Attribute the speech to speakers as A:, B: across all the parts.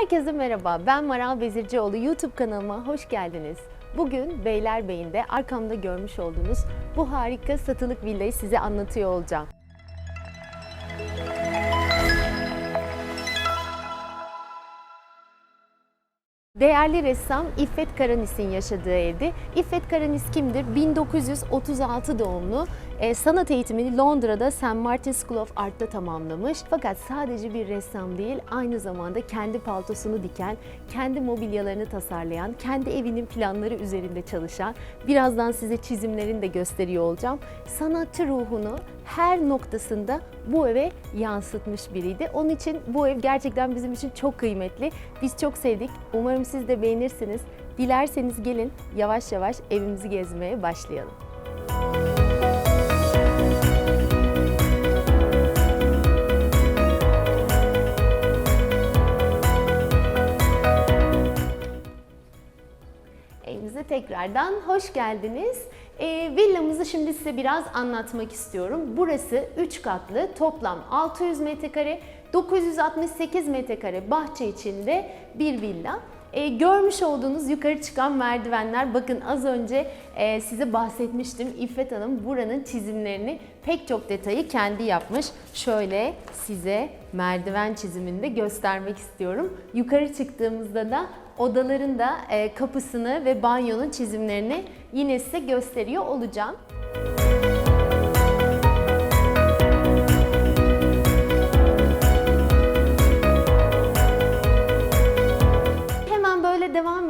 A: Herkese merhaba, ben Maral Bezircioğlu. YouTube kanalıma hoş geldiniz. Bugün Beylerbeyi'nde arkamda görmüş olduğunuz bu harika satılık villayı size anlatıyor olacağım. Değerli ressam İffet Karanis'in yaşadığı evdi. İffet Karanis kimdir? 1936 doğumlu. E, sanat eğitimini Londra'da St. Martin School of Art'ta tamamlamış. Fakat sadece bir ressam değil, aynı zamanda kendi paltosunu diken, kendi mobilyalarını tasarlayan, kendi evinin planları üzerinde çalışan, birazdan size çizimlerini de gösteriyor olacağım. Sanatçı ruhunu her noktasında bu eve yansıtmış biriydi. Onun için bu ev gerçekten bizim için çok kıymetli. Biz çok sevdik. Umarım siz de beğenirsiniz. Dilerseniz gelin yavaş yavaş evimizi gezmeye başlayalım. Evimize tekrardan hoş geldiniz. Ee, villamızı şimdi size biraz anlatmak istiyorum. Burası 3 katlı, toplam 600 metrekare, 968 metrekare bahçe içinde bir villa. Ee, görmüş olduğunuz yukarı çıkan merdivenler, bakın az önce e, size bahsetmiştim. İffet Hanım buranın çizimlerini pek çok detayı kendi yapmış. Şöyle size merdiven çizimini de göstermek istiyorum. Yukarı çıktığımızda da odaların da e, kapısını ve banyonun çizimlerini yine size gösteriyor olacağım.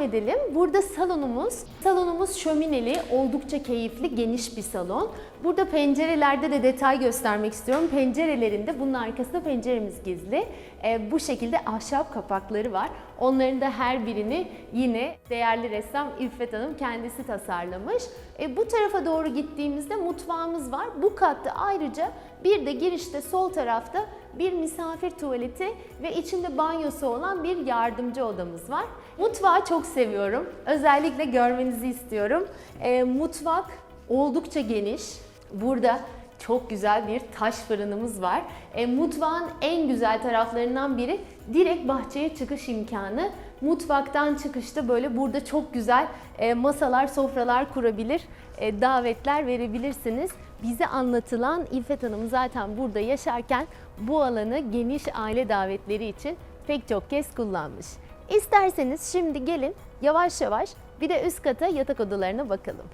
A: Edelim. Burada salonumuz. Salonumuz şömineli, oldukça keyifli, geniş bir salon. Burada pencerelerde de detay göstermek istiyorum. Pencerelerinde bunun arkasında penceremiz gizli. Ee, bu şekilde ahşap kapakları var. Onların da her birini yine değerli ressam İffet Hanım kendisi tasarlamış. Ee, bu tarafa doğru gittiğimizde mutfağımız var. Bu katta ayrıca bir de girişte sol tarafta bir misafir tuvaleti ve içinde banyosu olan bir yardımcı odamız var. Mutfağı çok seviyorum. Özellikle görmenizi istiyorum. Ee, mutfak oldukça geniş. Burada çok güzel bir taş fırınımız var. E, mutfağın en güzel taraflarından biri direkt bahçeye çıkış imkanı. Mutfaktan çıkışta böyle burada çok güzel e, masalar, sofralar kurabilir, e, davetler verebilirsiniz. Bize anlatılan İffet Hanım zaten burada yaşarken bu alanı geniş aile davetleri için pek çok kez kullanmış. İsterseniz şimdi gelin yavaş yavaş bir de üst kata yatak odalarına bakalım.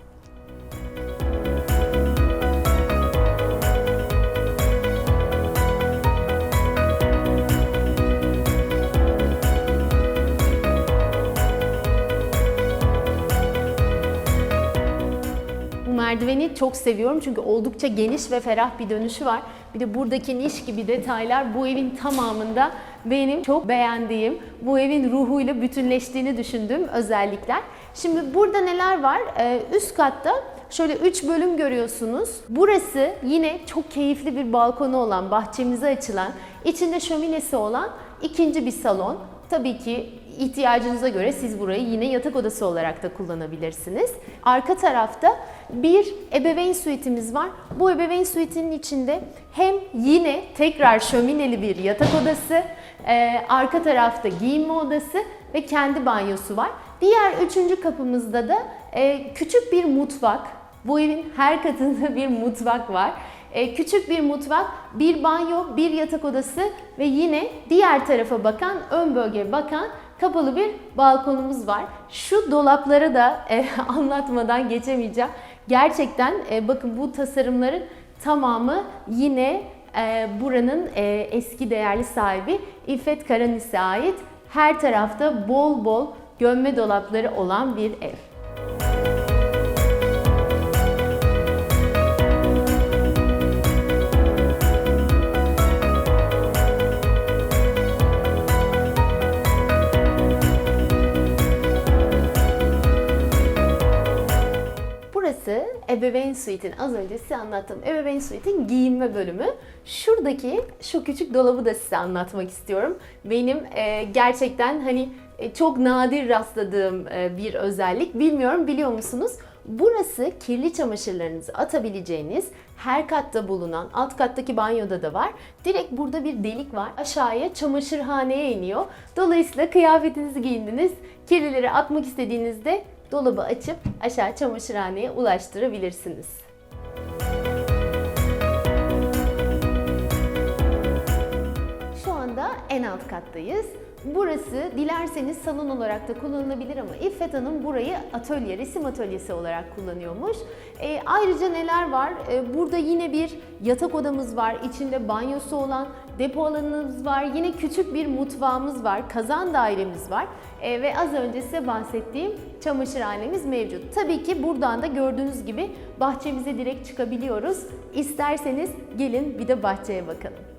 A: Merdiveni çok seviyorum çünkü oldukça geniş ve ferah bir dönüşü var. Bir de buradaki niş gibi detaylar bu evin tamamında benim çok beğendiğim, bu evin ruhuyla bütünleştiğini düşündüğüm özellikler. Şimdi burada neler var? Ee, üst katta şöyle 3 bölüm görüyorsunuz. Burası yine çok keyifli bir balkonu olan, bahçemize açılan, içinde şöminesi olan ikinci bir salon. Tabii ki ihtiyacınıza göre siz burayı yine yatak odası olarak da kullanabilirsiniz. Arka tarafta bir ebeveyn suitimiz var. Bu ebeveyn suitinin içinde hem yine tekrar şömineli bir yatak odası, e, arka tarafta giyinme odası ve kendi banyosu var. Diğer üçüncü kapımızda da e, küçük bir mutfak. Bu evin her katında bir mutfak var. E, küçük bir mutfak, bir banyo, bir yatak odası ve yine diğer tarafa bakan, ön bölgeye bakan kapalı bir balkonumuz var. Şu dolapları da e, anlatmadan geçemeyeceğim. Gerçekten e, bakın bu tasarımların tamamı yine e, buranın e, eski değerli sahibi İffet Karanis'e ait. Her tarafta bol bol gömme dolapları olan bir ev. Ebeveyn suite'in az önce size anlattığım ebeveyn suite'in giyinme bölümü. Şuradaki şu küçük dolabı da size anlatmak istiyorum. Benim e, gerçekten hani e, çok nadir rastladığım e, bir özellik. Bilmiyorum biliyor musunuz? Burası kirli çamaşırlarınızı atabileceğiniz her katta bulunan, alt kattaki banyoda da var. Direkt burada bir delik var. Aşağıya çamaşırhaneye iniyor. Dolayısıyla kıyafetinizi giyindiniz. Kirlileri atmak istediğinizde dolabı açıp aşağı çamaşırhaneye ulaştırabilirsiniz. Şu anda en alt kattayız. Burası dilerseniz salon olarak da kullanılabilir ama İffet Hanım burayı atölye, resim atölyesi olarak kullanıyormuş. E, ayrıca neler var? E, burada yine bir yatak odamız var. İçinde banyosu olan depo alanımız var. Yine küçük bir mutfağımız var. Kazan dairemiz var. E, ve az önce size bahsettiğim çamaşırhanemiz mevcut. Tabii ki buradan da gördüğünüz gibi bahçemize direkt çıkabiliyoruz. İsterseniz gelin bir de bahçeye bakalım.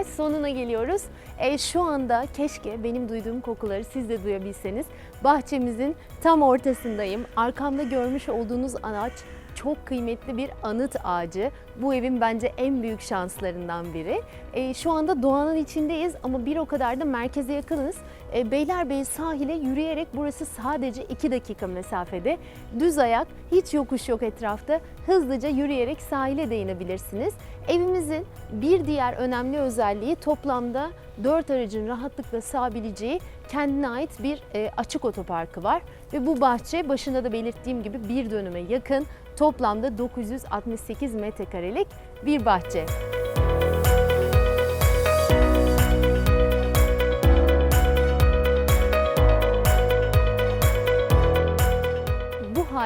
A: Yavaş sonuna geliyoruz. E, şu anda keşke benim duyduğum kokuları siz de duyabilseniz. Bahçemizin tam ortasındayım. Arkamda görmüş olduğunuz ağaç çok kıymetli bir anıt ağacı. Bu evin bence en büyük şanslarından biri. E, şu anda doğanın içindeyiz ama bir o kadar da merkeze yakınız. E, Beylerbeyi sahile yürüyerek burası sadece 2 dakika mesafede. Düz ayak, hiç yokuş yok etrafta. Hızlıca yürüyerek sahile de inebilirsiniz. Evimizin bir diğer önemli özelliği toplamda 4 aracın rahatlıkla sığabileceği kendine ait bir e, açık otoparkı var. Ve bu bahçe başında da belirttiğim gibi bir dönüme yakın toplamda 968 metrekarelik bir bahçe.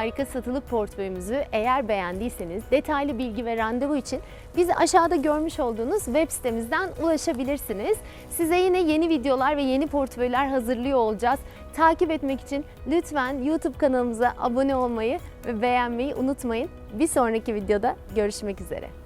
A: Harika satılık portföyümüzü eğer beğendiyseniz detaylı bilgi ve randevu için bizi aşağıda görmüş olduğunuz web sitemizden ulaşabilirsiniz. Size yine yeni videolar ve yeni portföyler hazırlıyor olacağız. Takip etmek için lütfen YouTube kanalımıza abone olmayı ve beğenmeyi unutmayın. Bir sonraki videoda görüşmek üzere.